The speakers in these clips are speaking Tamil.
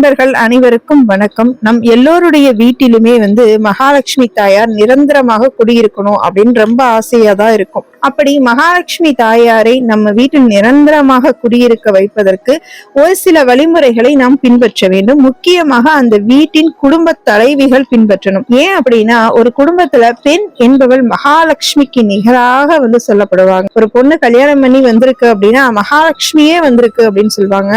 நண்பர்கள் அனைவருக்கும் வணக்கம். நம் எல்லோருடைய வீட்டிலுமே வந்து மகாலட்சுமி தாயார் நிரந்தரமாக குடியிருக்கணும் அப்படின்னு ரொம்ப ஆசையா தான் இருக்கும். அப்படி மகாலட்சுமி தாயாரை நம்ம வீட்டில் நிரந்தரமாக குடியிருக்க வைப்பதற்கு ஒரு சில வழிமுறைகளை நாம் பின்பற்ற வேண்டும். முக்கியமாக அந்த வீட்டின் குடும்ப தலைவிகள் பின்பற்றணும். ஏன் அப்படின்னா ஒரு குடும்பத்துல பெண் என்பவள் மகாலட்சுமிக்கு நிகராக வந்து சொல்லப்படுவாங்க. ஒரு பொண்ணு கல்யாணம் பண்ணி வந்திருக்கு அப்படின்னா மகாலட்சுமியே வந்திருக்கு அப்படின்னு சொல்லுவாங்க.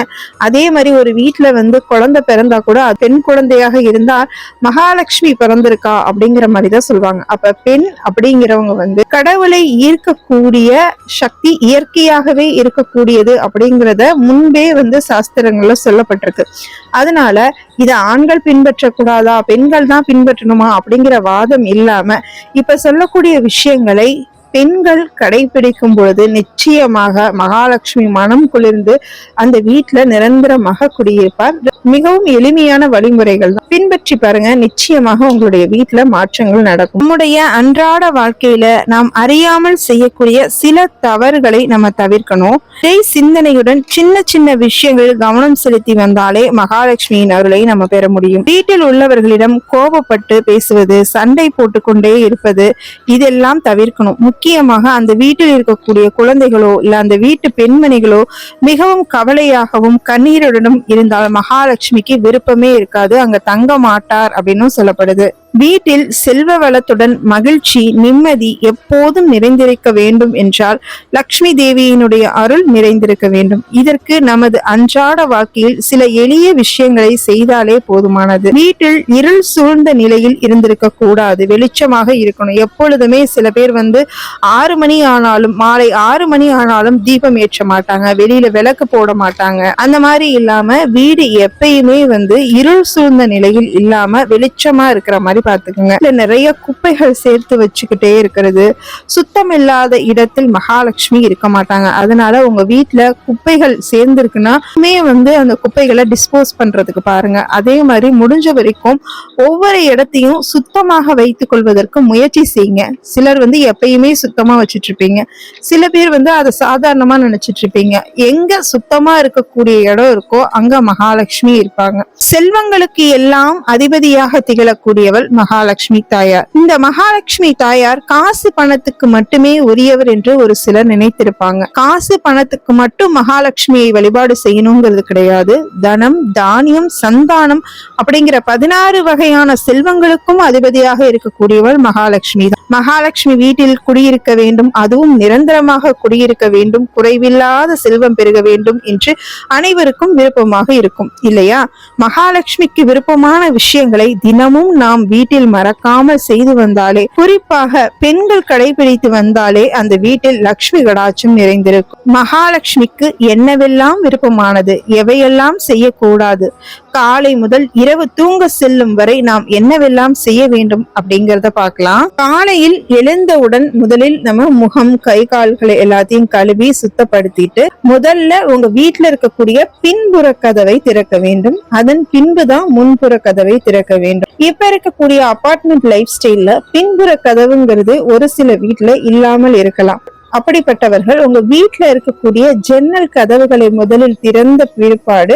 அதே மாதிரி ஒரு வீட்டுல வந்து குழந்தை பிறந்தா கூட பெண் குழந்தையாக இருந்தால் மகாலட்சுமி பிறந்திருக்கா அப்படிங்கிற மாதிரி தான் சொல்லுவாங்க அப்ப பெண் அப்படிங்கிறவங்க வந்து கடவுளை ஈர்க்கக்கூடிய சக்தி இயற்கையாகவே இருக்கக்கூடியது அப்படிங்கிறத முன்பே வந்து சாஸ்திரங்கள்ல சொல்லப்பட்டிருக்கு. அதனால இதை ஆண்கள் பின்பற்றக்கூடாதா பெண்கள் தான் பின்பற்றணுமா அப்படிங்கிற வாதம் இல்லாம இப்ப சொல்லக்கூடிய விஷயங்களை பெண்கள் கடைபிடிக்கும் பொழுது நிச்சயமாக மகாலட்சுமி மனம் குளிர்ந்து அந்த வீட்டுல நிரந்தரமாக குடியிருப்பார். மிகவும் எளிமையான வழிமுறைகள் தான். பின்பற்றி பாருங்க நிச்சயமாக உங்களுடைய வீட்டுல மாற்றங்கள் நடக்கும். நம்முடைய அன்றாட வாழ்க்கையில நாம் அறியாமல் செய்யக்கூடிய சில தவறுகளை நம்ம தவிர்க்கணும். இதை சிந்தனையுடன் சின்ன சின்ன விஷயங்கள் கவனம் செலுத்தி வந்தாலே மகாலட்சுமியின் அருளை நம்ம பெற முடியும். வீட்டில் உள்ளவர்களிடம் கோபப்பட்டு பேசுவது சண்டை போட்டுக்கொண்டே இருப்பது இதெல்லாம் தவிர்க்கணும். முக்கியமாக அந்த வீட்டில் இருக்கக்கூடிய குழந்தைகளோ இல்ல அந்த வீட்டு பெண்மணிகளோ மிகவும் கவலையாகவும் கண்ணீருடனும் இருந்தால் மகாலட்சுமிக்கு விருப்பமே இருக்காது. அங்க தங்க மாட்டார் அப்படின்னும் சொல்லப்படுது. வீட்டில் செல்வ வளத்துடன் மகிழ்ச்சி நிம்மதி எப்போதும் நிறைந்திருக்க வேண்டும் என்றால் லக்ஷ்மி தேவியினுடைய அருள் நிறைந்திருக்க வேண்டும். இதற்கு நமது அன்றாட வாழ்க்கையில் சில எளிய விஷயங்களை செய்தாலே போதுமானது. வீட்டில் இருள் சூழ்ந்த நிலையில் இருந்திருக்க கூடாது. வெளிச்சமாக இருக்கணும். எப்பொழுதுமே சில பேர் வந்து ஆறு மணி ஆனாலும் மாலை ஆறு மணி ஆனாலும் தீபம் ஏற்ற மாட்டாங்க. வெளியில விளக்கு போட மாட்டாங்க. அந்த மாதிரி இல்லாம வீடு எப்பயுமே வந்து இருள் சூழ்ந்த நிலையில் இல்லாம வெளிச்சமா இருக்கிற மாதிரி பார்த்துக்கோங்க. இல்ல நிறைய குப்பைகள் சேர்த்து வச்சுக்கிட்டே இருக்கிறது. சுத்தம் இல்லாத இடத்தில் மகாலட்சுமி இருக்க மாட்டாங்க. அதனால உங்க வீட்டுல குப்பைகள் சேர்ந்துருக்குன்னா வந்து அந்த குப்பைகளை டிஸ்போஸ் பண்றதுக்கு பாருங்க. அதே மாதிரி முடிஞ்ச வரைக்கும் ஒவ்வொரு இடத்தையும் சுத்தமாக வைத்துக் கொள்வதற்கு முயற்சி செய்யுங்க. சிலர் வந்து எப்பயுமே சுத்தமா வச்சுட்டு இருப்பீங்க சில பேர் வந்து அதை சாதாரணமா நினைச்சிட்டு இருப்பீங்க எங்க சுத்தமா இருக்கக்கூடிய இடம் இருக்கோ அங்க மகாலட்சுமி இருப்பாங்க. செல்வங்களுக்கு எல்லாம் அதிபதியாக திகழக்கூடியவள் மகாலட்சுமி தாயார். இந்த மகாலட்சுமி தாயார் காசு பணத்துக்கு மட்டுமே உரியவர் என்று ஒரு சிலர் நினைத்திருப்பாங்க. காசு பணத்துக்கு மட்டும் மகாலட்சுமியை வழிபாடு செய்யணுங்கிறது கிடையாது. தனம் தானியம் சந்தானம் அப்படிங்கிற பதினாறு வகையான செல்வங்களுக்கும் அதிபதியாக இருக்கக்கூடியவர் மகாலட்சுமி தான். மகாலட்சுமி வீட்டில் குடியிருக்க வேண்டும் அதுவும் நிரந்தரமாக குடியிருக்க வேண்டும் குறைவில்லாத செல்வம் பெருக வேண்டும் என்று அனைவருக்கும் விருப்பமாக இருக்கும். இல்லையா? மகாலட்சுமிக்கு விருப்பமான விஷயங்களை தினமும் நாம் வீ வீட்டில் மறக்காமல் செய்து வந்தாலே குறிப்பாக பெண்கள் கடைபிடித்து வந்தாலே அந்த வீட்டில் லக்ஷ்மி கடாட்சம் நிறைந்திருக்கும். மகாலட்சுமிக்கு என்னவெல்லாம் விருப்பமானது? எவையெல்லாம் செய்யக்கூடாது? காலை முதல் இரவு தூங்க செல்லும் வரை நாம் என்னவெல்லாம் செய்ய வேண்டும் அப்படிங்கறத பார்க்கலாம். காலையில் எழுந்தவுடன் முதலில் நம்ம முகம் கை கால்களை எல்லாத்தையும் கழுவி சுத்தப்படுத்திட்டு முதல்ல உங்க வீட்டுல இருக்கக்கூடிய பின்புற கதவை திறக்க வேண்டும். அதன் பின்புதான் முன்புற கதவை திறக்க வேண்டும். இப்ப இருக்கக்கூடிய அபார்ட்மெண்ட் லைஃப் ஸ்டைல்ல பின்புற கதவுங்கிறது ஒரு சில வீட்டுல இல்லாமல் இருக்கலாம். அப்படிப்பட்டவர்கள் உங்க வீட்டுல இருக்கக்கூடிய ஜன்னல் கதவுகளை முதலில் திறந்த பிற்பாடு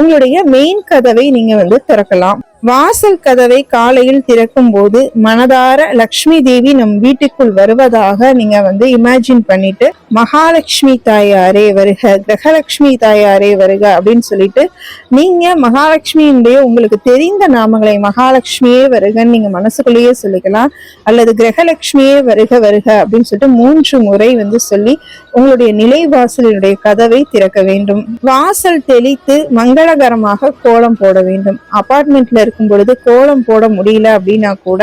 உங்களுடைய மெயின் கதவை நீங்க வந்து திறக்கலாம். வாசல் கதவை காலையில் திறக்கும் போது மனதார லக்ஷ்மி தேவி நம் வீட்டுக்குள் வருவதாக நீங்க வந்து இமேஜின் பண்ணிட்டு மகாலட்சுமி தாயாரே வருக கிரகலட்சுமி தாயாரே வருக அப்படின்னு சொல்லிட்டு நீங்க மகாலட்சுமியினுடைய உங்களுக்கு தெரிந்த நாமங்களை மகாலட்சுமியே வருகன்னு நீங்க மனசுக்குள்ளேயே சொல்லிக்கலாம். அல்லது கிரகலட்சுமியே வருக வருக அப்படின்னு சொல்லிட்டு மூன்று முறை வந்து சொல்லி உங்களுடைய நிலை வாசலினுடைய கதவை திறக்க வேண்டும். வாசல் தெளித்து மங்களகரமாக கோலம் போட வேண்டும். அபார்ட்மெண்ட்ல இருக்கும் பொழுது கோலம் போட முடியல அப்படின்னா கூட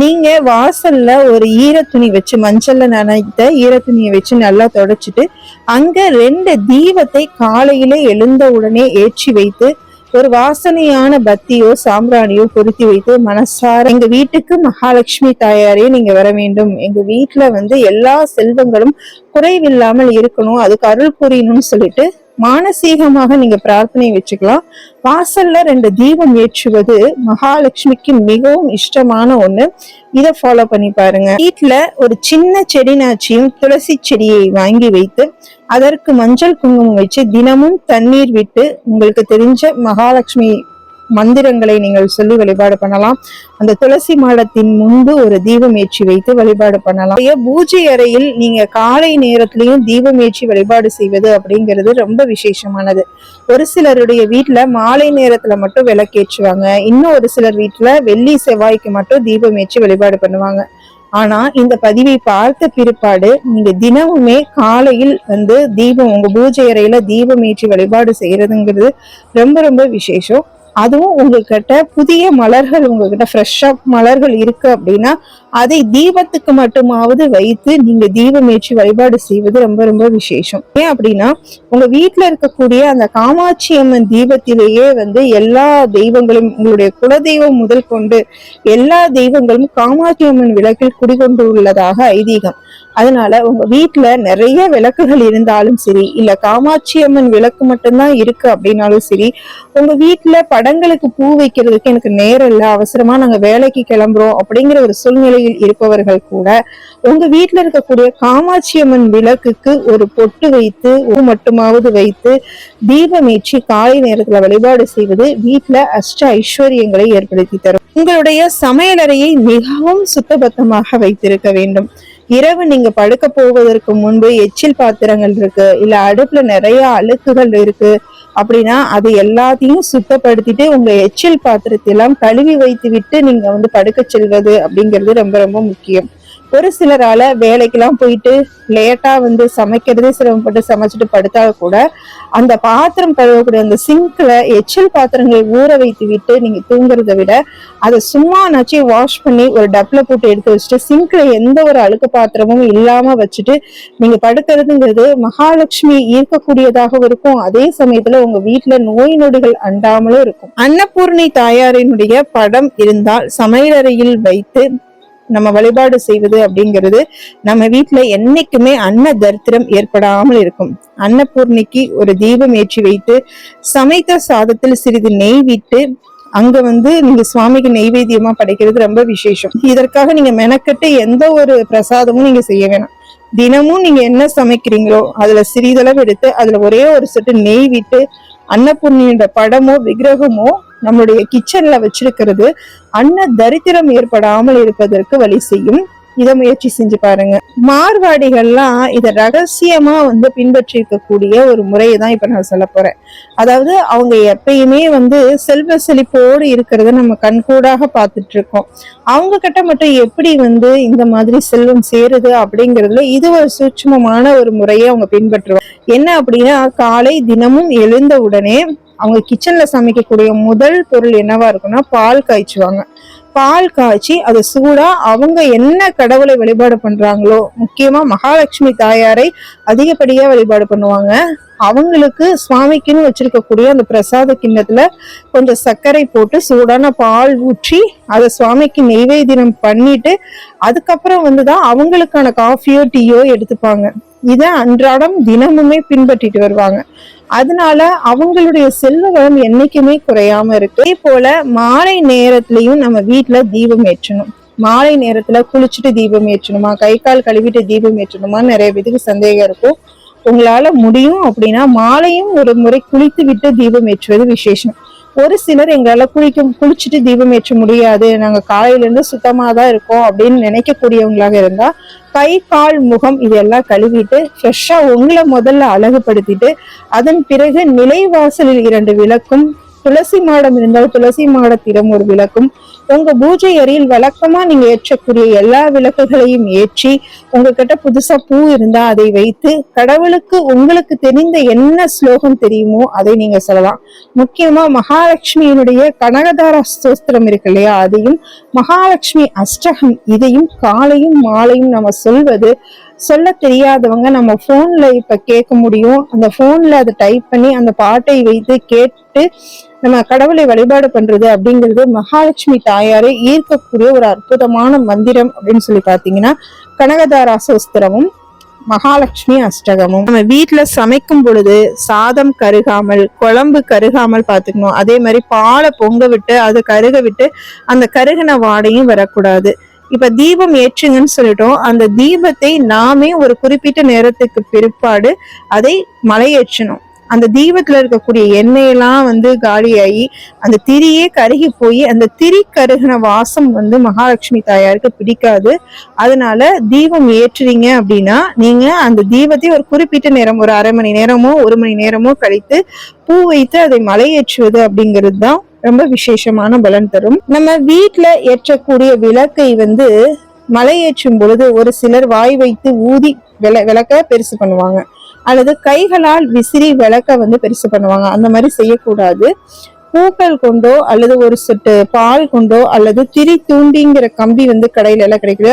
நீங்க வாசல்ல ஒரு ஈரத்துணி வச்சு மஞ்சள்ல நனைத்த ஈரத்துணியை வச்சு நல்லா தொடச்சிட்டு அங்க ரெண்டு தீபத்தை காலையில எழுந்த உடனே ஏற்றி வைத்து ஒரு வாசனையான பத்தியோ சாம்பிராணியோ பொருத்தி வைத்து மனசார எங்க வீட்டுக்கு மகாலட்சுமி தாயாரே நீங்க வர வேண்டும். எங்க வீட்டுல வந்து எல்லா செல்வங்களும் குறைவில்லாமல் இருக்கணும். அதுக்கு அருள் புரியணும்னு சொல்லிட்டு மானசீகமாக நீங்க பிரார்த்தனை வச்சுக்கலாம். வாசல்ல ரெண்டு தீபம் ஏற்றுவது மகாலட்சுமிக்கு மிகவும் இஷ்டமான ஒண்ணு. இதை ஃபாலோ பண்ணி பாருங்க. வீட்டுல ஒரு சின்ன செடினாச்சியும் துளசி செடியை வாங்கி வைத்து அதற்கு மஞ்சள் குங்குமம் வச்சு தினமும் தண்ணீர் விட்டு உங்களுக்கு தெரிஞ்ச மகாலட்சுமி மந்திரங்களை நீங்கள் சொல்லி வழிபாடு பண்ணலாம். அந்த துளசி மாடத்தின் முன்பு ஒரு தீபம் ஏற்றி வைத்து வழிபாடு பண்ணலாம். பூஜை அறையில் நீங்க காலை நேரத்திலையும் தீபம் ஏற்றி வழிபாடு செய்வது அப்படிங்கிறது ரொம்ப விசேஷமானது. ஒரு சிலருடைய வீட்டுல மாலை நேரத்துல மட்டும் விளக்கேற்றுவாங்க. இன்னும் ஒரு சிலர் வீட்டுல வெள்ளி செவ்வாய்க்கு மட்டும் தீபம் ஏற்றி வழிபாடு பண்ணுவாங்க. ஆனா இந்த பதிவை பார்த்த பிற்பாடு நீங்க தினமுமே காலையில் வந்து தீபம் உங்க பூஜை அறையில தீபம் ஏற்றி வழிபாடு செய்யறதுங்கிறது ரொம்ப ரொம்ப விசேஷம். அதுவும் உங்ககிட்ட புதிய மலர்கள் உங்ககிட்ட ஃப்ரெஷ்ஷாக மலர்கள் இருக்கு அப்படின்னா அதை தீபத்துக்கு மட்டுமாவது வைத்து நீங்க தீபம் ஏற்றி வழிபாடு செய்வது ரொம்ப ரொம்ப விசேஷம். ஏன் அப்படின்னா உங்க வீட்டுல இருக்கக்கூடிய அந்த காமாட்சி அம்மன் தீபத்திலேயே வந்து எல்லா தெய்வங்களும் உங்களுடைய குலதெய்வம் முதல் கொண்டு எல்லா தெய்வங்களும் காமாட்சி அம்மன் விளக்கில் குடிகொண்டு உள்ளதாக ஐதீகம். அதனால உங்க வீட்டுல நிறைய விளக்குகள் இருந்தாலும் சரி இல்ல காமாட்சி அம்மன் விளக்கு மட்டும்தான் இருக்கு அப்படின்னாலும் சரி உங்க வீட்டுல படங்களுக்கு பூ வைக்கிறதுக்கு எனக்கு நேரம் இல்லை அவசரமா நாங்க வேலைக்கு கிளம்புறோம் அப்படிங்கிற ஒரு சூழ்நிலையில் இருப்பவர்கள் கூட உங்க வீட்டுல இருக்கக்கூடிய காமாட்சி அம்மன் விளக்குக்கு ஒரு பொட்டு வைத்து பூ மட்டுமாவது வைத்து தீபம் ஏற்றி காலை நேரத்துல வழிபாடு செய்வது வீட்டுல அஷ்ட ஐஸ்வர்யங்களை ஏற்படுத்தி தரும். உங்களுடைய சமையலறையை மிகவும் சுத்தபத்தமாக வைத்திருக்க வேண்டும். இரவு நீங்க படுக்க போவதற்கு முன்பு எச்சில் பாத்திரங்கள் இருக்கு இல்ல அடுப்புல நிறைய அழுக்குகள் இருக்கு அப்படின்னா அது எல்லாத்தையும் சுத்தப்படுத்திட்டு உங்க எச்சில் பாத்திரத்தை எல்லாம் கழுவி வைத்து விட்டு நீங்க வந்து படுக்க செல்வது அப்படிங்கிறது ரொம்ப ரொம்ப முக்கியம். ஒரு சிலரால வேலைக்கெல்லாம் போயிட்டு லேட்டா வந்து சமைக்கிறதே சிரமப்பட்டு சமைச்சிட்டு படுத்தா கூட அந்த பாத்திரம் கழுவக்கூடிய அந்த சிங்க்ல எச்சில் பாத்திரங்களை ஊற வைத்து விட்டு நீங்க தூங்குறதை விட அதை சும்மா நச்சு வாஷ் பண்ணி ஒரு டப்ல போட்டு எடுத்து வச்சுட்டு சிங்க்ல எந்த ஒரு அழுக்கு பாத்திரமும் இல்லாம வச்சுட்டு நீங்க படுக்கிறதுங்கிறது மகாலட்சுமி ஈர்க்கக்கூடியதாகவும் இருக்கும். அதே சமயத்துல உங்க வீட்டுல நோய் நொடிகள் அண்டாமலும் இருக்கும். அன்னபூர்ணி தாயாரினுடைய படம் இருந்தால் சமையலறையில் வைத்து நம்ம வழிபாடு செய்வது அப்படிங்கிறது நம்ம வீட்டுல என்னைக்குமே அன்ன தரித்திரம் ஏற்படாமல் இருக்கும். அன்னபூர்ணிக்கு ஒரு தீபம் ஏற்றி வைத்து சமைத்த சாதத்தில் சிறிது நெய் விட்டு அங்க வந்து நீங்க சுவாமிக்கு நெய்வேத்தியமா படைக்கிறது ரொம்ப விசேஷம். இதற்காக நீங்க மெனக்கட்டு எந்த ஒரு பிரசாதமும் நீங்க செய்ய வேணாம். தினமும் நீங்க என்ன சமைக்கிறீங்களோ அதுல சிறிதளவு எடுத்து அதுல ஒரே ஒரு சொட்டு நெய் விட்டு அன்னபூர்ணியோட படமோ விக்கிரகமோ நம்மளுடைய கிச்சன்ல வச்சிருக்கிறது. அன்ன தரித்திரம் ஏற்படாமல் இருப்பதற்கு வழி செய்யும். இதை முயற்சி செஞ்சு பாருங்க. மார்வாடிகள்லாம் இதை ரகசியமா வந்து பின்பற்றி இருக்கக்கூடிய ஒரு முறையை தான் இப்ப நான் சொல்ல போறேன். அதாவது அவங்க எப்பயுமே வந்து செல்வ செழிப்போடு இருக்கிறத நம்ம கண்கூடாக பார்த்துட்டு இருக்கோம் அவங்க கிட்ட மட்டும் எப்படி வந்து இந்த மாதிரி செல்வம் சேருது அப்படிங்கிறதுல இது ஒரு சூட்சமமான ஒரு முறையை அவங்க பின்பற்றுவாங்க. என்ன அப்படின்னா காலை தினமும் எழுந்த உடனே அவங்க கிச்சன்ல சமைக்கக்கூடிய முதல் பொருள் என்னவா இருக்குன்னா பால் காய்ச்சுவாங்க. பால் காய்ச்சி அதை சூடா அவங்க என்ன கடவுளை வழிபாடு பண்றாங்களோ முக்கியமா மகாலட்சுமி தாயாரை அதிகப்படியா வழிபாடு பண்ணுவாங்க. அவங்களுக்கு சுவாமிக்குன்னு வச்சிருக்கக்கூடிய அந்த பிரசாத கிண்ணத்துல கொஞ்சம் சர்க்கரை போட்டு சூடான பால் ஊற்றி அதை சுவாமிக்கு நெய்வேத்தியம் பண்ணிட்டு அதுக்கப்புறம் வந்துதான் அவங்களுக்கான காஃபியோ டீயோ எடுத்துப்பாங்க. இதை அன்றாடம் தினமுமே பின்பற்றிட்டு வருவாங்க. அதனால அவங்களுடைய செல்வ வளம் என்னைக்குமே குறையாம இருக்கு. அதே போல மாலை நேரத்திலையும் நம்ம வீட்டுல தீபம் ஏற்றணும். மாலை நேரத்துல குளிச்சுட்டு தீபம் ஏற்றணுமா? கை கால் கழுவிட்டு தீபம் ஏற்றணுமா? நிறைய பேருக்கு சந்தேகம் இருக்கும். உங்களால முடியும் அப்படின்னா மாலையும் ஒரு முறை குளித்து விட்டு தீபம் ஏற்றுவது விசேஷம். ஒரு சிலர் எங்களால குளிக்க குளிச்சுட்டு தீபம் ஏற்ற முடியாது. நாங்க காலையில இருந்து சுத்தமா தான் இருக்கோம் அப்படின்னு நினைக்கக்கூடியவங்களாக இருந்தா கை கால் முகம் இதெல்லாம் கழுவிட்டு ஃப்ரெஷ்ஷா உங்களை முதல்ல அழகுபடுத்திட்டு அதன் பிறகு நிலைவாசலில் இரண்டு விளக்கும் துளசி மாடம் இருந்தால் துளசி மாடத்திடம் ஒரு விளக்கும் உங்க பூஜை அறையில் வழக்கமா நீங்க ஏற்றக்கூடிய எல்லா விளக்குகளையும் ஏற்றி உங்ககிட்ட புதுசா பூ இருந்தா அதை வைத்து கடவுளுக்கு உங்களுக்கு தெரிந்த என்ன ஸ்லோகம் தெரியுமோ அதை நீங்க சொல்லலாம். முக்கியமா மகாலட்சுமியினுடைய கனகதார ஸ்தோத்திரம் இருக்கு இல்லையா? அதையும் மகாலட்சுமி அஷ்டகம் இதையும் காலையும் மாலையும் நம்ம சொல்வது சொல்ல தெரியாதவங்க நம்ம போன்ல இப்ப கேட்க முடியும். அந்த போன்ல அதை டைப் பண்ணி அந்த பாட்டை வைத்து கேட்டு நம்ம கடவுளை வழிபாடு பண்றது அப்படிங்கிறது மகாலட்சுமி தாயாரை ஈர்க்கக்கூடிய ஒரு அற்புதமான மந்திரம் அப்படின்னு சொல்லி பாத்தீங்கன்னா கனகதாரா சோஸ்திரமும் மகாலட்சுமி அஷ்டகமும். நம்ம வீட்டில் சமைக்கும் பொழுது சாதம் கருகாமல் குழம்பு கருகாமல் பாத்துக்கணும் அதே மாதிரி பாலை பொங்க விட்டு அதை கருக விட்டு அந்த கருகின வாடையும் வரக்கூடாது. இப்ப தீபம் ஏற்றுங்கன்னு சொல்லிட்டோம். அந்த தீபத்தை நாமே ஒரு குறிப்பிட்ட நேரத்துக்கு பிற்பாடு அதை மலையேற்றணும் அந்த தீபத்துல இருக்கக்கூடிய எண்ணெயெல்லாம் வந்து காலியாகி அந்த திரியே கருகி போய் அந்த திரி கருகின வாசம் வந்து மகாலட்சுமி தாயாருக்கு பிடிக்காது. அதனால தீபம் ஏற்றுறீங்க அப்படின்னா நீங்க அந்த தீபத்தை ஒரு குறிப்பிட்ட நேரம் ஒரு அரை மணி நேரமோ ஒரு மணி நேரமோ கழித்து பூ வைத்து அதை மலையேற்றுவது அப்படிங்கிறது தான் ரொம்ப விசேஷமான பலன் தரும். நம்ம வீட்டில் ஏற்றக்கூடிய விளக்கை வந்து மலையேற்றும் பொழுது ஒரு சிலர் வாய் வைத்து ஊதி விள விளக்க பெருசு பண்ணுவாங்க. அல்லது கைகளால் விசிறி விளக்க வந்து பெருசு பண்ணுவாங்க. அந்த மாதிரி செய்யக்கூடாது. பூக்கள் கொண்டோ அல்லது ஒரு சொட்டு பால் கொண்டோ அல்லது திரி தூண்டிங்கிற கம்பி வந்து கடையில எல்லாம் கிடைக்குது.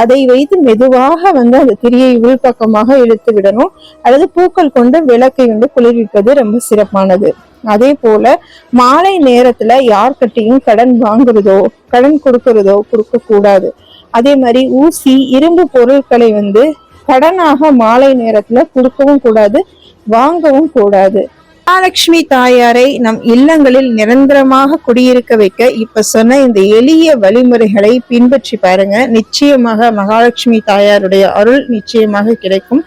அதை வைத்து மெதுவாக வந்து அந்த திரியை உள்பக்கமாக இழுத்து விடணும். அல்லது பூக்கள் கொண்டு விளக்கை வந்து குளிர்விப்பது ரொம்ப சிறப்பானது. அதே போல மாலை நேரத்துல யார்கிட்டையும் கடன் வாங்குறதோ கடன் கொடுக்கறதோ கொடுக்க கூடாது அதே மாதிரி ஊசி இரும்பு பொருட்களை வந்து கடனாக மாலை நேரத்துல கொடுக்கவும் கூடாது வாங்கவும் கூடாது. மகாலட்சுமி தாயாரை நம் இல்லங்களில் நிரந்தரமாக குடியிருக்க வைக்க இப்ப சொன்ன இந்த எளிய வழிமுறைகளை பின்பற்றி பாருங்க. நிச்சயமாக மகாலட்சுமி தாயாருடைய அருள் நிச்சயமாக கிடைக்கும்.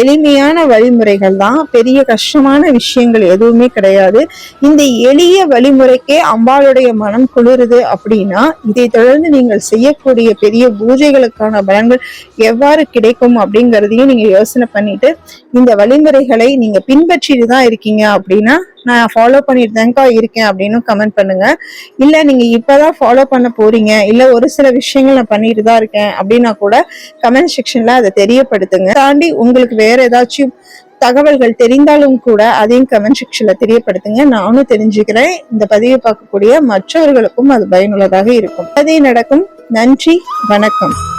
எளிமையான வழிமுறைகள் தான். பெரிய கஷ்டமான விஷயங்கள் எதுவுமே கிடையாது. இந்த எளிய வழிமுறைக்கே அம்பாளுடைய மனம் குளிருது அப்படின்னா இதை தொடர்ந்து நீங்கள் செய்யக்கூடிய பெரிய பூஜைகளுக்கான பலன்கள் எவ்வாறு கிடைக்கும் அப்படிங்கிறதையும் நீங்க யோசனை பண்ணிட்டு இந்த வழிமுறைகளை நீங்க பின்பற்றிட்டு தான் இருக்கீங்க அப்படின்னா நான் ஃபாலோ பண்ணிட்டு தான்க்கா இருக்கேன் அப்படின்னு கமெண்ட் பண்ணுங்க. இல்ல நீங்க இப்பதான் ஃபாலோ பண்ண போறீங்க. இல்ல ஒரு சில விஷயங்கள் நான் பண்ணிட்டு தான் இருக்கேன் அப்படின்னா கூட கமெண்ட் செக்ஷன்ல அதை தெரியப்படுத்துங்க. தாண்டி உங்களுக்கு வேற ஏதாச்சும் தகவல்கள் தெரிந்தாலும் கூட அதையும் கமெண்ட் செக்ஷன்ல தெரியப்படுத்துங்க. நானும் தெரிஞ்சுக்கிறேன். இந்த பதிவை பார்க்கக்கூடிய மற்றவர்களுக்கும் அது பயனுள்ளதாக இருக்கும். அதே நடக்கும். நன்றி வணக்கம்.